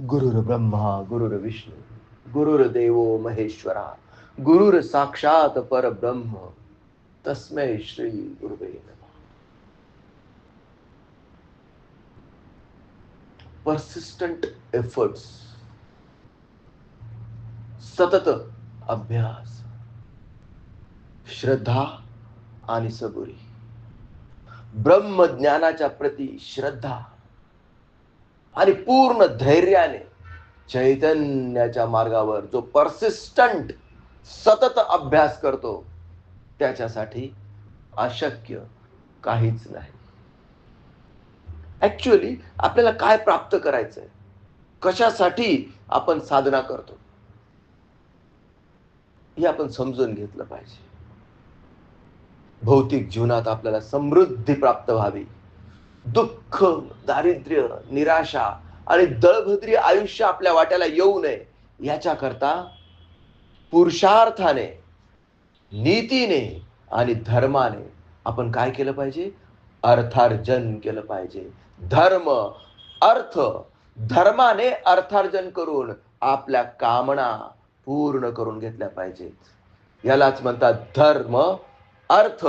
गुरुर् ब्रह्मा गुरुर्विष्णु गुरुर्देवो महेश्वरा, गुरुर साक्षात पर ब्रह्म तस्मय श्री गुरुवे परसिस्टंट एफर्ट्स सतत अभ्यास, श्रद्धा आणि सबुरी. ब्रह्म ज्ञानाच्या प्रती श्रद्धा आणि पूर्ण धैर्याने चैतन्याच्या मार्गावर जो परसिस्टंट सतत अभ्यास करतो त्याच्यासाठी अशक्य काहीच नाही. ऍक्च्युअली आपल्याला काय प्राप्त करायचंय? कशासाठी आपण साधना करतो? हे आपण समजून घेतलं पाहिजे. भौतिक जीवनात आपल्याला समृद्धी प्राप्त व्हावी. दुःख दारिद्र्य निराशा आणि दळभद्री आयुष्य आपल्या वाट्याला येऊ नये याच्याकरता पुरुषार्थाने नीतीने आणि धर्माने आपण काय केलं पाहिजे? अर्थार्जन केलं पाहिजे. धर्म अर्थ धर्माने अर्थार्जन करून आपल्या कामना पूर्ण करून घेतल्या पाहिजेत. यालाच म्हणतात धर्म अर्थ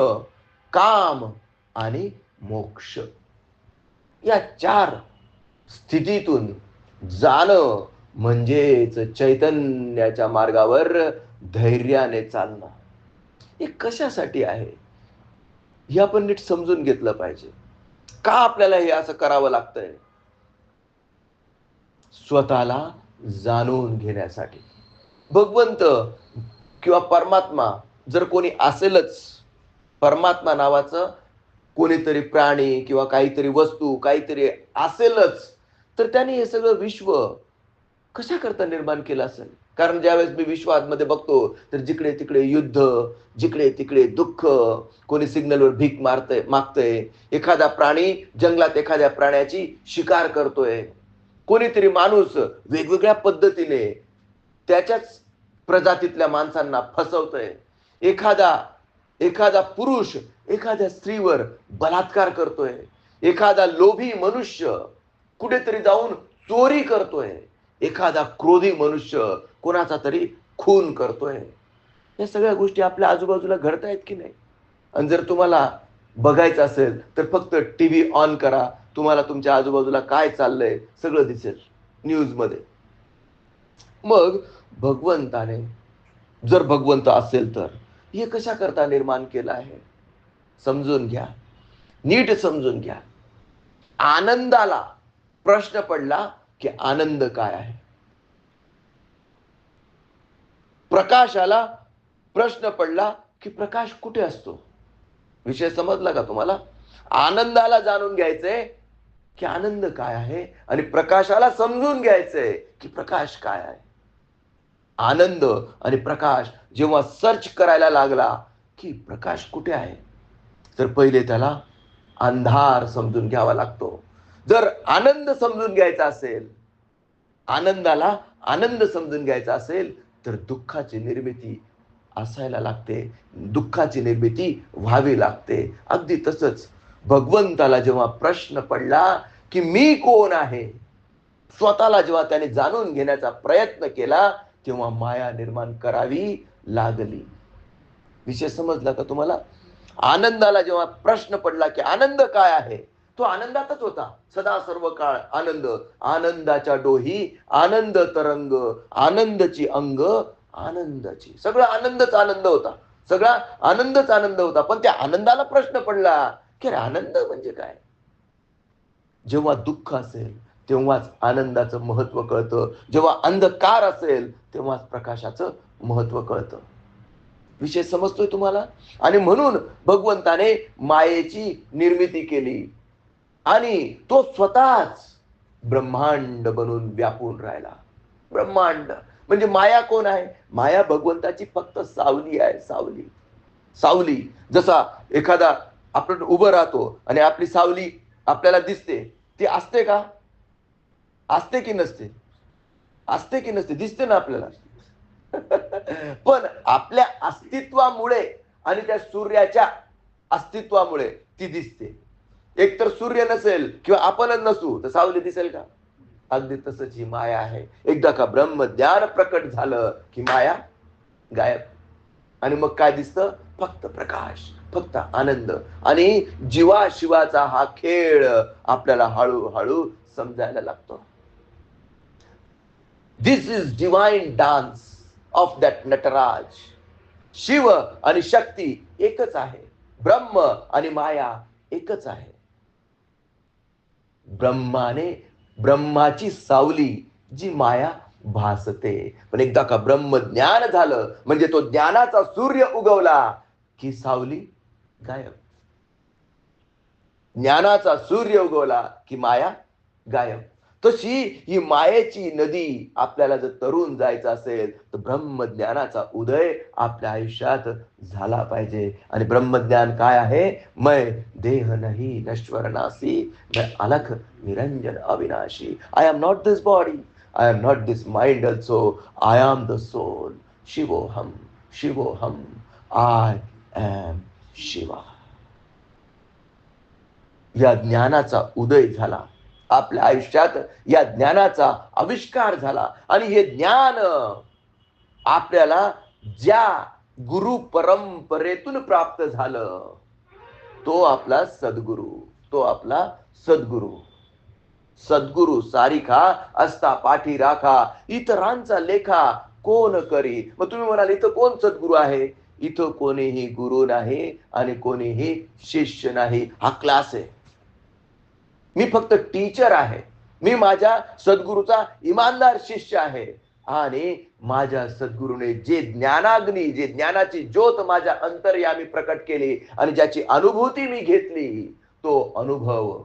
काम आणि मोक्ष. या चार स्थितीतून जाणं म्हणजेच चैतन्याच्या मार्गावर धैर्याने चालणं. हे कशासाठी आहे? हे आपण नीट समजून घेतलं पाहिजे. का आपल्याला हे असं करावं लागतंय? स्वतःला जाणून घेण्यासाठी. भगवंत किंवा परमात्मा जर कोणी असेलच परमात्मा नावाचं कोणीतरी प्राणी किंवा काहीतरी वस्तू काहीतरी असेलच तर त्याने हे सगळं विश्व कशा करता निर्माण केलं असेल? कारण ज्यावेळेस मी विश्वामध्ये बघतो तर जिकडे तिकडे युद्ध जिकडे तिकडे दुःख कोणी सिग्नलवर भीक मारतय मागतय एखादा प्राणी जंगलात एखाद्या प्राण्याची शिकार करतोय कोणीतरी माणूस वेगवेगळ्या पद्धतीने त्याच्याच प्रजातीतल्या माणसांना फसवतोय एखादा एखादा पुरुष एखाद्या स्त्रीवर बलात्कार करतोय एखादा लोभी मनुष्य कुठेतरी जाऊन चोरी करतोय एखादा क्रोधी मनुष्य कोणाचा तरी खून करतोय. या सगळ्या गोष्टी आपल्या आजूबाजूला घडतायत की नाही? आणि जर तुम्हाला बघायचं असेल तर फक्त टी व्ही ऑन करा. तुम्हाला तुमच्या आजूबाजूला काय चाललंय सगळं दिसेल न्यूजमध्ये. मग भगवंताने जर भगवंत असेल तर हे कशा करता निर्माण केलं आहे? समजून घ्या. नीट समजून घ्या. आनंदाला प्रश्न पडला की आनंद काय आहे? प्रकाशाला प्रश्न पडला की प्रकाश कुठे असतो? विषय समजला का तुम्हाला? आनंदाला जाणून घ्यायचंय की आनंद काय आहे आणि प्रकाशाला समजून घ्यायचंय की प्रकाश काय आहे? आनंद आणि प्रकाश जेव्हा सर्च करायला लागला की प्रकाश कुठे आहे? तर पहिले त्याला अंधार समजून घ्यावा लागतो. जर आनंद समजून घ्यायचा असेल आनंदाला आनंद समजून घ्यायचा असेल तर दुःखाची निर्मिती असायला लागते. दुःखाची निर्मिती व्हावी लागते. अगदी तसंच भगवंताला जेव्हा प्रश्न पडला की मी कोण आहे? स्वतःला जेव्हा त्याने जाणून घेण्याचा प्रयत्न केला तेव्हा माया निर्माण करावी लागली. विषय समजला का तुम्हाला? आनंदाला जेव्हा प्रश्न पडला की आनंद काय आहे? तो आनंदातच होता. सदा सर्व काळ आनंद आनंदाच्या डोही आनंद तरंग आनंदची अंग आनंदाची. सगळं आनंदच आनंद होता. सगळा आनंदच आनंद होता. पण त्या आनंदाला प्रश्न पडला की अरे आनंद म्हणजे काय? जेव्हा दुःख असेल तेव्हाच आनंदाचं महत्त्व कळतं. जेव्हा अंधकार असेल तेव्हाच प्रकाशाचं महत्त्व कळतं. विषय समजतोय तुम्हाला? आणि म्हणून भगवंताने मायेची निर्मिती केली. आणि तो स्वतःच ब्रह्मांड बनून व्यापून राहिला. ब्रह्मांड. म्हणजे माया कोण आहे? माया भगवंताची फक्त सावली आहे सावली. सावली. जसा एखादा आपण उभं राहतो आणि आपली सावली आपल्याला दिसते ती असते का? असते की नसते? असते की नसते? दिसते ना आपल्याला. पण आपल्या अस्तित्वामुळे आणि त्या सूर्याच्या अस्तित्वामुळे ती दिसते. एकतर सूर्य नसेल किंवा आपणच नसू तर सावली दिसेल का? अगदी तसंच ही माया आहे. एकदा का ब्रह्मज्ञान प्रकट झालं की माया गायब. आणि मग काय दिसतं? फक्त प्रकाश फक्त आनंद. आणि जीवा शिवाचा हा खेळ आपल्याला हळूहळू समजायला लागतो. This is divine dance of that Nataraj Shiv आणि शक्ती एकच आहे. ब्रह्म आणि माया एकच आहे. ब्रह्माने ब्रह्माची सावली जी माया भासते. पण एकदा का ब्रह्म ज्ञान झालं म्हणजे तो ज्ञानाचा सूर्य उगवला की सावली गायब. ज्ञानाचा सूर्य उगवला की माया गायब. तशी ही मायेची नदी आपल्याला जर तरुण जायचं असेल तर ब्रह्मज्ञानाचा उदय आपल्या आयुष्यात झाला पाहिजे. आणि ब्रह्मज्ञान काय आहे? मय देह नाही नश्वर नासी मैं अलख निरंजन अविनाशी. I am not this body I am not this mind also I am the soul शिवोहम शिवोहम आय एम शिवा. या ज्ञानाचा उदय झाला. आपल्या आयुष्यात या ज्ञानाचा आविष्कार झाला. आणि हे ज्ञान आपल्याला ज्या गुरु परंपरेतून प्राप्त झालं तो आपला सद्गुरु तो आपला सद्गुरु. सद्गुरु सारिखा असता पाठी राखा इतरांचा लेखा कोण करी? मग तुम्ही म्हणाल इथं कोण सद्गुरु आहे? इथं कोणीही गुरु नाही आणि कोणीही शिष्य नाही. हा क्लास आहे. मी फक्त टीचर आहे. मी माझ्या सद्गुरूचा इमानदार शिष्य आहे. आणि माझ्या सद्गुरूने जे ज्ञानाग्नी जे ज्ञानाची ज्योत माझ्या अंतर्यामी प्रकट केली आणि ज्याची अनुभूती मी घेतली तो अनुभव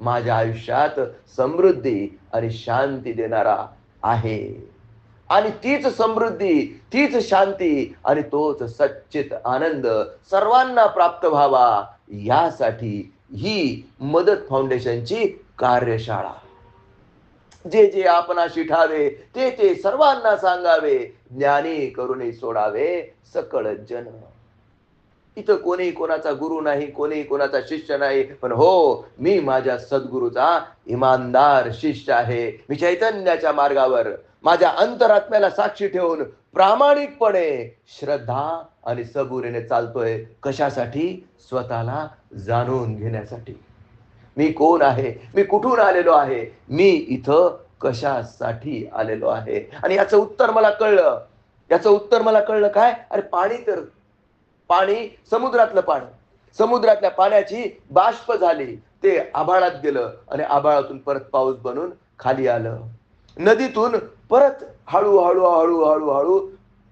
माझ्या आयुष्यात समृद्धी आणि शांती देणारा आहे. आणि तीच समृद्धी तीच शांती आणि तोच सच्चित आनंद सर्वांना प्राप्त व्हावा यासाठी ही मदत फाउंडेशनची कार्यशाळा. जे जे आपणाशी ठावे ते ते सर्वांना सांगावे ज्ञानी करुणे सोडावे सकळ जन इथं कोणी कोणाचा गुरु नाही कोणी कोणाचा शिष्य नाही पण हो मी माझ्या सद्गुरूचा इमानदार शिष्य आहे. मी चैतन्याच्या मार्गावर माझ्या अंतरात्म्याला साक्षी ठेवून प्रामाणिकपणे श्रद्धा आणि सबुरीने चालतोय कशासाठी? स्वतःला जाणून घेण्यासाठी. मी कोण आहे? मी कुठून आलेलो आहे? मी इथं कशासाठी आलेलो आहे? आणि याचं उत्तर मला कळलं. याचं उत्तर मला कळलं काय? अरे पाणी तर पाणी समुद्रातलं पाणी. समुद्रातल्या पाण्याची बाष्प झाली ते आभाळात गेलं आणि आभाळातून परत पाऊस बनून खाली आलं. नदीतून परत हळूहळू हळूहळू हळू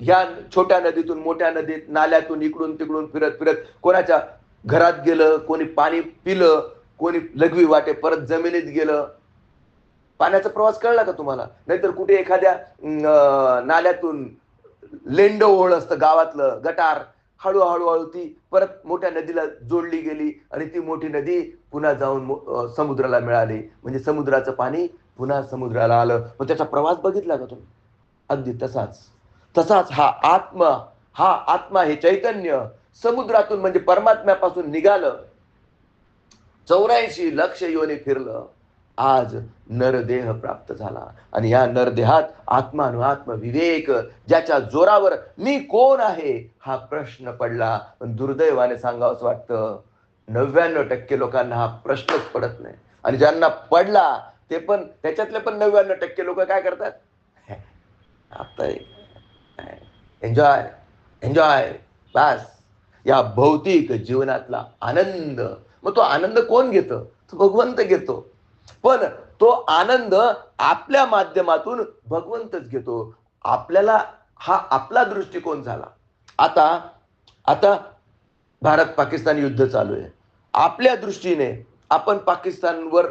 ह्या छोट्या नदीतून मोठ्या नदीत नाल्यातून इकडून तिकडून फिरत फिरत कोणाच्या घरात गेलं कोणी पाणी पिलं कोणी लघवी वाटे परत जमिनीत गेलं. पाण्याचा प्रवास कळला का तुम्हाला? नाहीतर कुठे एखाद्या नाल्यातून लेंड ओळ असतं गावातलं गटार हळूहळू हळू ती परत मोठ्या नदीला जोडली गेली आणि ती मोठी नदी पुन्हा जाऊन समुद्राला मिळाली. म्हणजे समुद्राचं पाणी पुन्हा समुद्राला आलं. मग त्याचा प्रवास बघितला का तुम्ही? अगदी तसाच. तसाच हा आत्मा हा आत्मा हे चैतन्य समुद्रातून म्हणजे परमात्म्यापासून निघालं. चौऱ्याऐंशी लक्ष योनी फिरलं. आज नरदेह प्राप्त झाला. आणि या नरदेहात आत्मानुआत्म विवेक ज्याच्या जोरावर मी कोण आहे हा प्रश्न पडला. पण दुर्दैवाने सांगावंच वाटतं नव्याण्णव टक्के लोकांना हा प्रश्नच पडत नाही. आणि ज्यांना पडला ते पण त्याच्यातले पण नव्याण्णव टक्के लोक काय करतात? आता एन्जॉय एन्जॉय बस. या भौतिक जीवनातला आनंद. मग तो आनंद कोण घेतं? तो भगवंत घेतो. पण तो आनंद आपल्या माध्यमातून भगवंतच घेतो. आपल्याला हा आपला दृष्टिकोन झाला. आता आता भारत पाकिस्तान युद्ध चालू आहे. आपल्या दृष्टीने आपण पाकिस्तानवर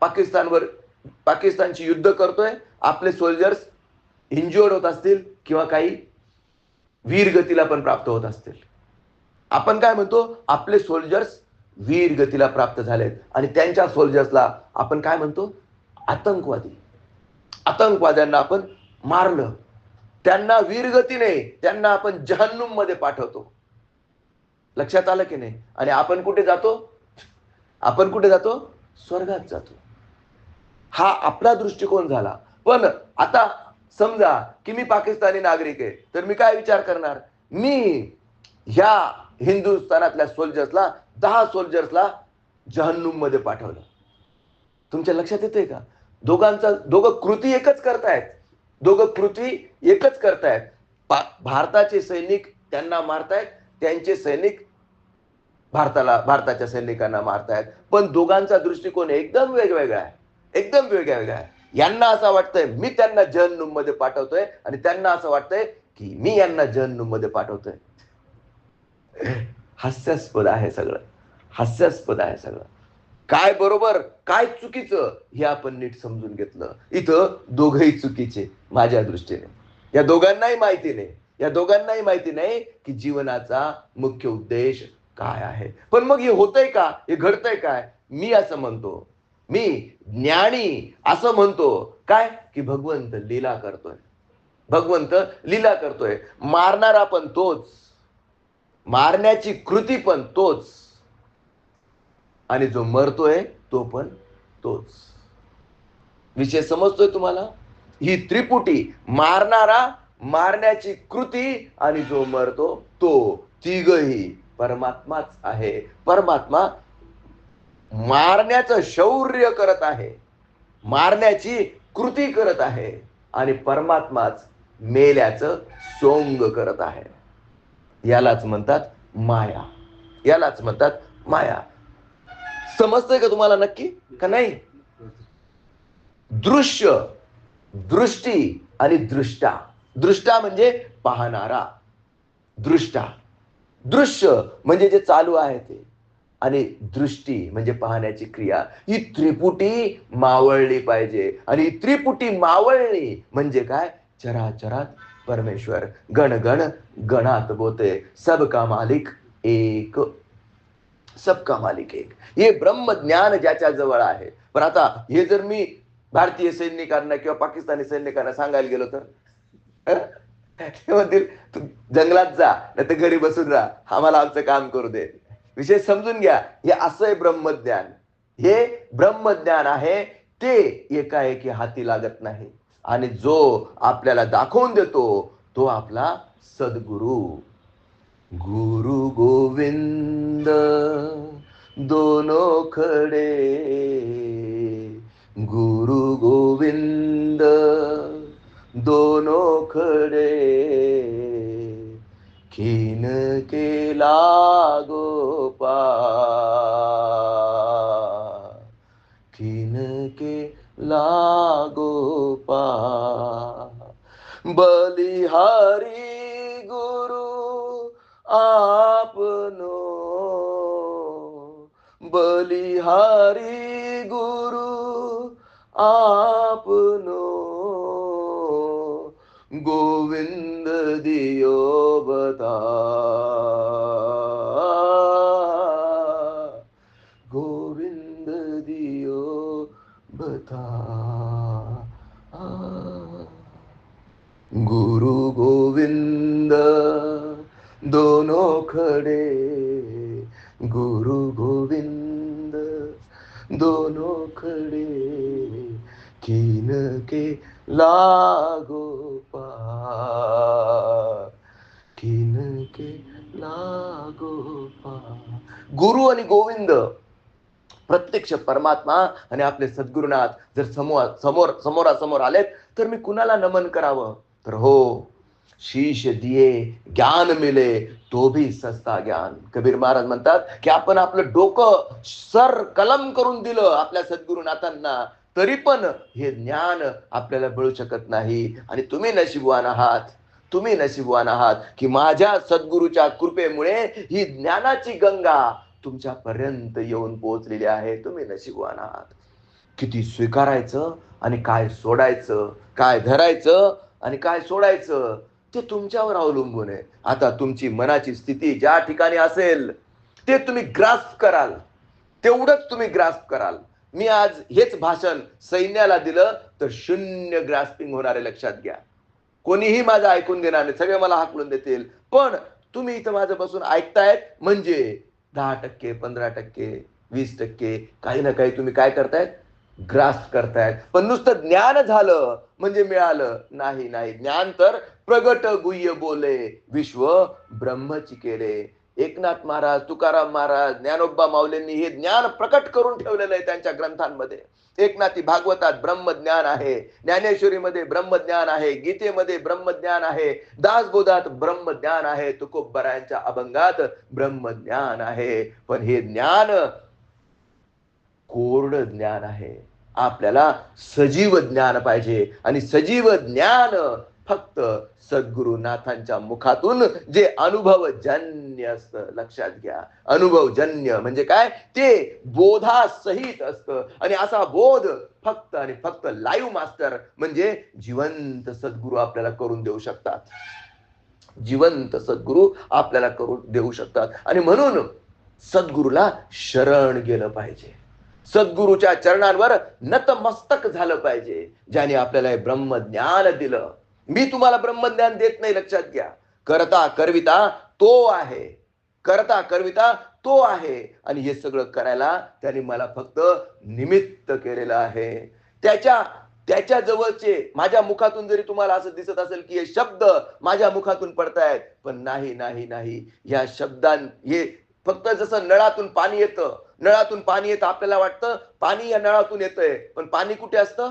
पाकिस्तानवर पाकिस्तानची युद्ध करतोय. आपले सोल्जर्स इंज्युअर्ड होत असतील किंवा काही वीरगतीला पण प्राप्त होत असतील. आपण काय म्हणतो? आपले सोल्जर्स वीर गतीला प्राप्त झालेत. आणि त्यांच्या सोल्जर्सला आपण काय म्हणतो? आतंकवादी. आतंकवाद्यांना आपण मारलं. त्यांना वीरगतीने त्यांना आपण जहन्नुममध्ये पाठवतो. लक्षात आलं की नाही? आणि आपण कुठे जातो? आपण कुठे जातो? स्वर्गात जातो. हा आपला दृष्टिकोन झाला. पण आता समजा की मी पाकिस्तानी नागरिक आहे तर मी काय विचार करणार? मी ह्या हिंदुस्थानातल्या सोल्जर्सला दहा सोल्जर्सला जहन्नुममध्ये पाठवलं. तुमच्या लक्षात येतंय का? दोघांचा दोघं कृती एकच करतायत. दोघं कृती एकच करतायत. भारताचे सैनिक त्यांना मारतायत त्यांचे सैनिक भारताला भारताच्या सैनिकांना मारतायत. पण दोघांचा दृष्टिकोन एकदम वेगवेगळा आहे. एकदम वेगळा वेगळा आहे. यांना असं वाटतंय मी त्यांना जहन्नुममध्ये पाठवतोय आणि त्यांना असं वाटतंय की मी यांना जहन्नुममध्ये पाठवतोय. हास्यास्पद आहे सगळं. हास्यास्पद आहे सगळं. काय बरोबर काय चुकीचं हे आपण नीट समजून घेतलं. इथं दोघही चुकीचे माझ्या दृष्टीने. या दोघांनाही माहिती नाही. या दोघांनाही माहिती नाही की जीवनाचा मुख्य उद्देश काय आहे. पण मग हे होतंय का? हे घडतंय काय? मी असं म्हणतो. मी ज्ञानी असं म्हणतो. काय? की भगवंत लीला करतोय. भगवंत लीला करतोय. मारणारा पण तोच. मारण्याची कृती पण तोच. आणि जो मरतोय तो पण तोच. विषय समजतोय तुम्हाला? ही त्रिपुटी मारणारा मारण्याची कृती आणि जो मरतो तो तिघही परमात्माच आहे. परमात्मा मारण्याचं शौर्य करत आहे. मारण्याची कृती करत आहे. आणि परमात्माच मेल्याचं सोंग करत आहे. यालाच म्हणतात माया. यालाच म्हणतात माया. समजतंय का तुम्हाला नक्की? का नाही? दृश्य दृष्टी आणि दृष्टा. दृष्टा म्हणजे पाहणारा. दृष्टा. दृश्य म्हणजे जे चालू आहे ते. आणि दृष्टी म्हणजे पाहण्याची क्रिया. ही त्रिपुटी मावळली पाहिजे. आणि त्रिपुटी मावळली म्हणजे काय? चराचरात परमेश्वर गण गण गणात बोते सबका मालिक एक. सबका मालिक एक. हे ब्रह्मज्ञान ज्याच्या जवळ आहे. पण आता हे जर मी भारतीय सैनिकांना किंवा पाकिस्तानी सैनिकांना सांगायला गेलो तर? ते म्हणतील तू जंगलात जा नाही तर घरी बसून राहा. आम्हाला आमचं काम करू दे. विषय समजून घ्या. हे असं आहे ब्रह्मज्ञान. हे ब्रह्मज्ञान आहे. ते एकाएकी हाती लागत नाही. आणि जो आपल्याला दाखवून देतो तो आपला सद्गुरु. गुरु गोविंद दोनो खडे. गुरु गोविंद दोनो खडे. खीन केला गोपा गुरु गोविंद दोनो खड़े। गुरु गोविंद दोनो खड़े। किन के लागो पार कीन के लागो गुरु आणि गोविंद प्रत्यक्ष परमात्मा आणि आपले सद्गुरुनाथ जर समोर समोर समोरासमोर आलेत तर मी कुणाला नमन करावं? प्रभो शीश दिये ज्ञान मिले तो भी सस्ता ज्ञान. कबीर महाराज म्हणतात की आपण आपलं डोकं सर कलम करून दिलं आपल्या सद्गुरुनाथांना तरी पण हे ज्ञान आपल्याला मिळू शकत नाही. आणि तुम्ही नशीबवान आहात तुम्ही नशीबवान आहात की माझ्या सद्गुरूच्या कृपेमुळे ही ज्ञानाची गंगा तुमच्यापर्यंत येऊन पोहोचलेली आहे. तुम्ही नशीबवान आहात. किती स्वीकारायचं आणि काय सोडायचं काय धरायचं आणि काय सोडायचं? ते तुमच्यावर अवलंबून आहे. आता तुमची मनाची स्थिती ज्या ठिकाणी असेल ते तुम्ही ग्रास्प कराल. तेवढंच तुम्ही ग्रास्प कराल. मी आज हेच भाषण सैन्याला दिलं तर शून्य ग्रास्पिंग होणारे लक्षात घ्या. कोणीही माझं ऐकून देणार नाही. सगळे मला हाकलून देतील. पण तुम्ही इथं माझं बसून ऐकतायत म्हणजे दहा टक्के पंधरा टक्के वीस टक्के काही ना काही तुम्ही काय करतायत? ग्रास करतायत. पण नुसतं ज्ञान झालं म्हणजे मिळालं. नाही नाही. ज्ञान तर प्रगट गुह्य बोले. विश्व ब्रह्मची केले. एकनाथ महाराज तुकाराम महाराज ज्ञानोबा माऊलींनी हे ज्ञान प्रकट करून ठेवलेलं आहे त्यांच्या ग्रंथांमध्ये. एकनाथी भागवतात ब्रह्मज्ञान आहे. ज्ञानेश्वरीमध्ये ब्रह्मज्ञान आहे. गीतेमध्ये ब्रह्मज्ञान आहे. दासबोधात ब्रह्मज्ञान आहे. तुकोबरायांच्या अभंगात ब्रह्मज्ञान आहे. पण हे ज्ञान कोरड ज्ञान आहे. आपल्याला सजीव ज्ञान पाहिजे आणि सजीव ज्ञान फक्त सद्गुरुनाथांच्या मुखातून जे अनुभवजन्य असतं लक्षात घ्या. अनुभवजन्य म्हणजे काय? ते बोधासहित असतं. आणि असा बोध फक्त आणि फक्त लाईव्ह मास्टर म्हणजे जिवंत सद्गुरू आपल्याला करून देऊ शकतात. जिवंत सद्गुरू आपल्याला करून देऊ शकतात. आणि म्हणून सद्गुरूला शरण गेलं पाहिजे. सद्गुरूच्या चरणांवर नतमस्तक झालं पाहिजे ज्याने आपल्याला हे ब्रह्मज्ञान दिलं. मी तुम्हाला ब्रह्मज्ञान देत नाही लक्षात घ्या. करता करविता तो आहे. करता करविता तो आहे. आणि हे सगळं करायला त्याने मला फक्त निमित्त केलेलं आहे. त्याच्या त्याच्या जवळचे माझ्या मुखातून जरी तुम्हाला असं दिसत असेल की हे शब्द माझ्या मुखातून पडतायत पण नाही नाही नाही. या शब्दां हे फक्त जसं नळातून पाणी येतं नळातून पाणी येतं आपल्याला वाटतं पाणी या नळातून येतंय. पण पाणी कुठे असतं?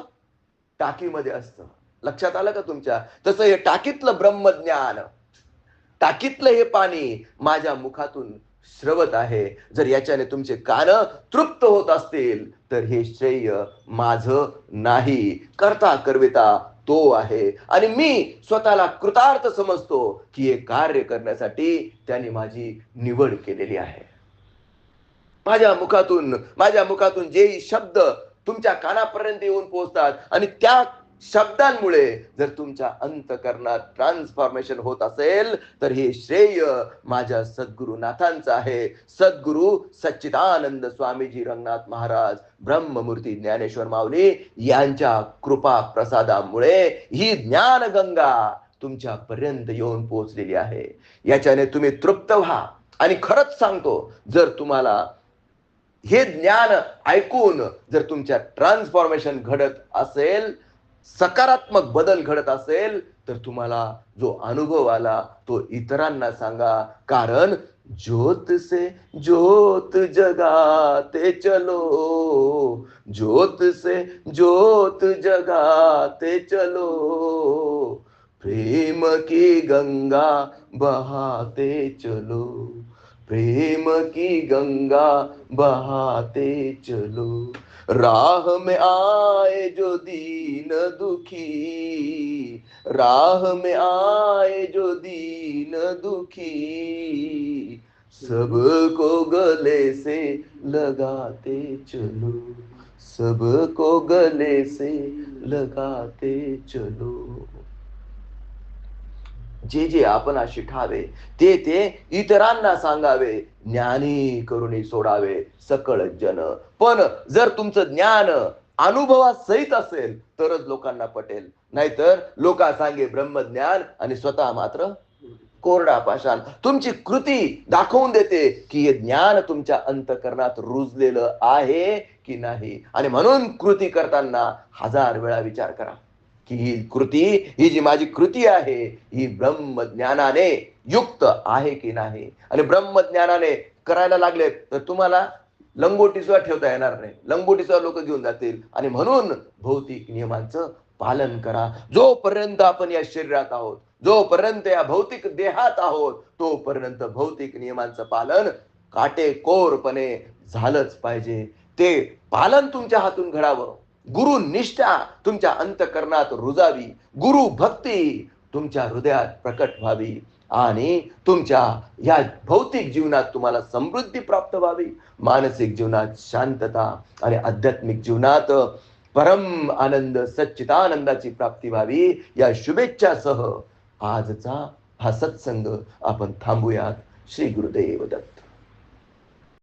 टाकीमध्ये असतं. लक्षात आलं का तुमच्या? तसं हे टाकीतलं ब्रह्मज्ञान टाकीतलं हे पाणी माझ्या मुखातून श्रवत आहे. जर याच्याने तुमचे कान तृप्त होत असतील तर हे श्रेय माझं नाही. करता करविता तो आहे. आणि मी स्वतःला कृतार्थ समजतो की हे कार्य करण्यासाठी त्याने माझी निवड केलेली आहे. माझ्या मुखातून माझ्या मुखातून जे शब्द तुमच्या कानापर्यंत येऊन पोहोचतात आणि त्या शब्दांमुळे जर तुमच्या अंतकरणात ट्रान्सफॉर्मेशन होत असेल तर हे श्रेय माझ्या सद्गुरुनाथांचं आहे. सद्गुरु सच्चिदानंद स्वामीजी रंगनाथ महाराज ब्रह्ममूर्ती ज्ञानेश्वर माऊली यांच्या कृपा प्रसादामुळे ही ज्ञानगंगा तुमच्या पर्यंत येऊन पोहोचलेली आहे. याच्याने तुम्ही तृप्त व्हा. आणि खरंच सांगतो जर तुम्हाला हे ज्ञान ऐकून जर तुमच्या ट्रान्सफॉर्मेशन घडत असेल सकारात्मक बदल घडत असेल तर तुम्हाला जो अनुभव आला तो इतरांना सांगा. कारण ज्योत से ज्योत जगाते चलो. ज्योत से ज्योत जगाते चलो. प्रेम की गंगा बहाते चलो. प्रेम की गंगा बहाते चलो। राह में आए जो दीन दुखी, राह में आए जो दीन दुखी, सबको गले से लगाते चलो। सबको गले से लगाते चलो। जे जे आपण शिकावे ते ते इतरांना सांगावे ज्ञानी करुणी सोडावे सकळ जन. पण जर तुमचं ज्ञान अनुभवात सहित असेल तरच लोकांना पटेल. नाहीतर लोका सांगे ब्रह्मज्ञान आणि स्वतः मात्र कोरडा पाषाण. तुमची कृती दाखवून देते की हे ज्ञान तुमच्या अंतकरणात रुजलेलं आहे की नाही? आणि म्हणून कृती करताना हजार वेळा विचार करा. की ही कृती ही जी माझी कृती आहे ही ब्रह्मज्ञानाने युक्त आहे की नाही? आणि ब्रह्मज्ञानाने करायला लागले तर तुम्हाला लंगोटीसुद्धा ठेवता येणार नाही. लंगोटीसुद्धा लोक घेऊन जातील. आणि म्हणून भौतिक नियमांचं पालन करा. जोपर्यंत आपण या शरीरात आहोत जोपर्यंत या भौतिक देहात आहोत तोपर्यंत भौतिक नियमांचं पालन काटेकोरपणे झालंच पाहिजे. ते पालन तुमच्या हातून घडावं. गुरु निष्ठा तुमच्या अंतकरणात रुजावी. गुरु भक्ती तुमच्या हृदयात प्रकट व्हावी. आणि तुमच्या या भौतिक जीवनात तुम्हाला समृद्धी प्राप्त व्हावी. मानसिक जीवनात शांतता आणि आध्यात्मिक जीवनात परम आनंद सच्चितानंदाची प्राप्ती व्हावी. या शुभेच्छासह आजचा हा सत्संग आपण थांबूयात. श्री गुरुदेव दत्त.